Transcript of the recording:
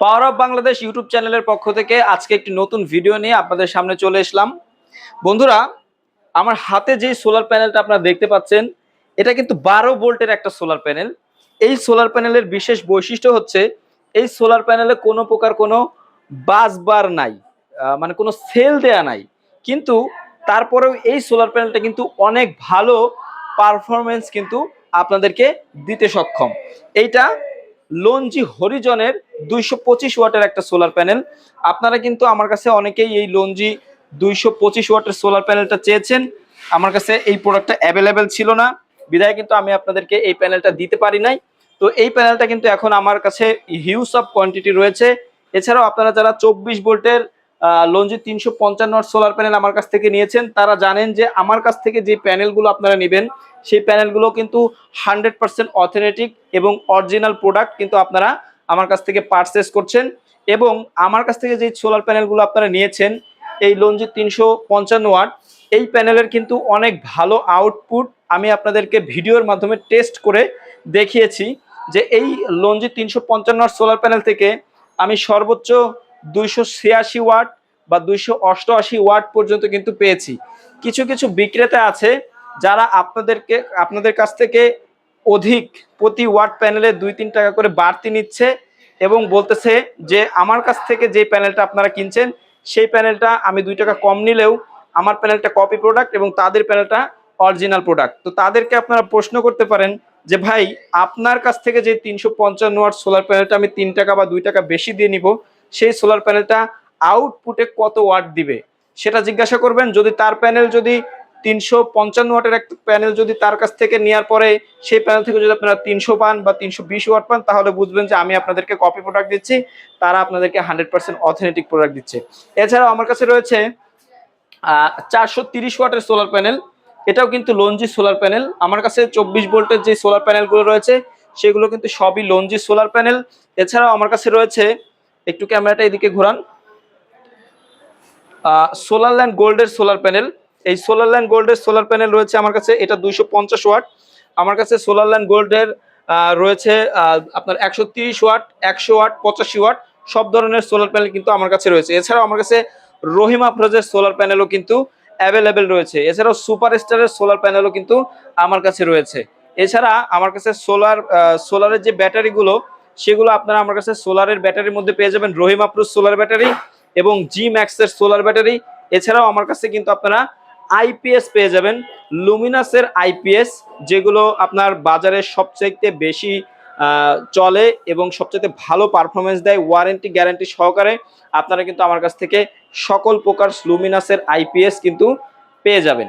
Power of Bangladesh YouTube চ্যানেলের পক্ষ থেকে আজকে একটি নতুন ভিডিও নিয়ে আপনাদের সামনে চলে এসলাম। বন্ধুরা, আমার হাতে যেই সোলার প্যানেলটা আপনারা দেখতে পাচ্ছেন, এটা কিন্তু বারো ভোল্টের একটা সোলার প্যানেল। এই সোলার প্যানেলের বিশেষ বৈশিষ্ট্য হচ্ছে, এই সোলার প্যানেলে কোনো প্রকার কোনো বাসবার নাই মানে কোনো সেল দেয়া নাই। কিন্তু তারপরেও এই সোলার প্যানেলটা কিন্তু অনেক ভালো পারফরমেন্স কিন্তু আপনাদেরকে দিতে সক্ষম। এইটা লঞ্জি হরিজনের দুইশো পঁচিশ ওয়াটের একটা সোলার প্যানেল আপনারা কিন্তু আমার কাছে অনেকেই এই লঞ্জি দুইশো পঁচিশ ওয়াটের সোলার প্যানেলটা চেয়েছেন। আমার কাছে এই প্রোডাক্টটা অ্যাভেলেবেল ছিল না। বিদায় কিন্তু আমি আপনাদেরকে এই প্যানেলটা দিতে পারি নাই। তো এই প্যানেলটা কিন্তু এখন আমার কাছে হিউজ অফ কোয়ান্টিটি রয়েছে। এছাড়াও আপনারা যারা চব্বিশ ভোল্টের লঞ্জি তিনশো পঞ্চান্ন সোলার প্যানেল আমার কাছ থেকে নিয়েছেন। তারা জানেন যে আমার কাছ থেকে যে প্যানেলগুলো আপনারা নেবেন, সেই প্যানেলগুলো কিন্তু হান্ড্রেড পার্সেন্ট অথেন্টিক এবং অরিজিনাল প্রোডাক্ট কিন্তু আপনারা আমার কাছ থেকে পারচেস করছেন এবং আমার কাছ থেকে যে সোলার প্যানেলগুলো আপনারা নিয়েছেন, এই লঞ্জি তিনশো পঞ্চান্ন ওয়াট এই প্যানেলের কিন্তু অনেক ভালো আউটপুট আমি আপনাদেরকে ভিডিওর মাধ্যমে টেস্ট করে দেখিয়েছি যে এই লঞ্জি তিনশো পঞ্চান্ন সোলার প্যানেল থেকে আমি সর্বোচ্চ দুইশো ছিয়াশি ওয়াট বা দুইশো অষ্টআশি ওয়াট পর্যন্ত কিন্তু পেয়েছি। কিছু কিছু বিক্রেতা আছে যারা আপনাদেরকে, আপনাদের কাছ থেকে অধিক প্রতি ওয়াট প্যানেলে দুই তিন টাকা করে বাড়তি নিচ্ছে এবং বলতেছে যে, আমার কাছ থেকে যে প্যানেলটা আপনারা কিনছেন, সেই প্যানেলটা আমি দুই টাকা কম নিলেও আমার প্যানেলটা কপি প্রোডাক্ট এবং তাদের প্যানেলটা অরিজিনাল প্রোডাক্ট। তো তাদেরকে আপনারা প্রশ্ন করতে পারেন যে, ভাই, আপনার কাছ থেকে যে তিনশো পঞ্চান্ন ওয়াট সোলার প্যানেলটা আমি তিন টাকা বা দুই টাকা বেশি দিয়ে নিব সেই সোলার প্যানেলটা আউটপুটে কত ওয়াট দিবে? সেটা জিজ্ঞাসা করবেন, যদি তার প্যানেল যদি তিনশো পঞ্চান্ন ওয়াটের একটা প্যানেল যদি তার কাছ থেকে নেওয়ার পরে, সেই প্যানেল থেকে যদি আপনারা তিনশো পান বা তিনশো বিশ ওয়াট পান, তাহলে বুঝবেন যে আমি আপনাদেরকে কপি প্রোডাক্ট দিচ্ছি, তারা আপনাদেরকে হান্ড্রেড পার্সেন্ট অথেন্টিক প্রোডাক্ট দিচ্ছে। এছাড়াও আমার কাছে রয়েছে চারশো তিরিশ ওয়াটের সোলার প্যানেল এটাও কিন্তু লঞ্জি সোলার প্যানেল আমার কাছে চব্বিশ ভোল্টের যে সোলার প্যানেলগুলো রয়েছে, সেগুলো কিন্তু সবই লঞ্জি সোলার প্যানেল এছাড়াও আমার কাছে রয়েছে একটু ক্যামেরাটা এদিকে ঘোরান। সোলার ল্যান্ড গোল্ডের সোলার প্যানেল এই সোলার ল্যান্ড গোল্ডের সোলার প্যানেল রয়েছে আমার কাছে, এটা দুইশো পঞ্চাশ ওয়াট। আমার কাছে সোলার ল্যান্ড গোল্ডের রয়েছে আপনার একশো ওয়াট একশো ওয়াট, পঁচাশি ওয়াট, সব ধরনের সোলার প্যানেল কিন্তু আমার কাছে রয়েছে। এছাড়াও আমার কাছে রহিম আফরোজের সোলার প্যানেলও কিন্তু অ্যাভেলেবেল রয়েছে। এছাড়াও সুপার স্টারের সোলার প্যানেলও কিন্তু আমার কাছে রয়েছে। এছাড়া আমার কাছে সোলার সোলারের যে ব্যাটারিগুলো সেগুলো আপনারা আমার কাছে সোলারের ব্যাটারির মধ্যে পেয়ে যাবেন। রহিম আফরোজ সোলার ব্যাটারি এবং জি ম্যাক্সের সোলার ব্যাটারি। এছাড়াও আমার কাছে কিন্তু আপনারা আইপিএস পেয়ে যাবেন। লুমিনাসের আইপিএস যেগুলো আপনার বাজারে সবচাইতে বেশি চলে এবং সবচেয়ে ভালো পারফরমেন্স দেয় ওয়ারেন্টি গ্যারান্টি সহকারে আপনারা কিন্তু আমার কাছ থেকে সকল প্রকার লুমিনাসের আইপিএস কিন্তু পেয়ে যাবেন।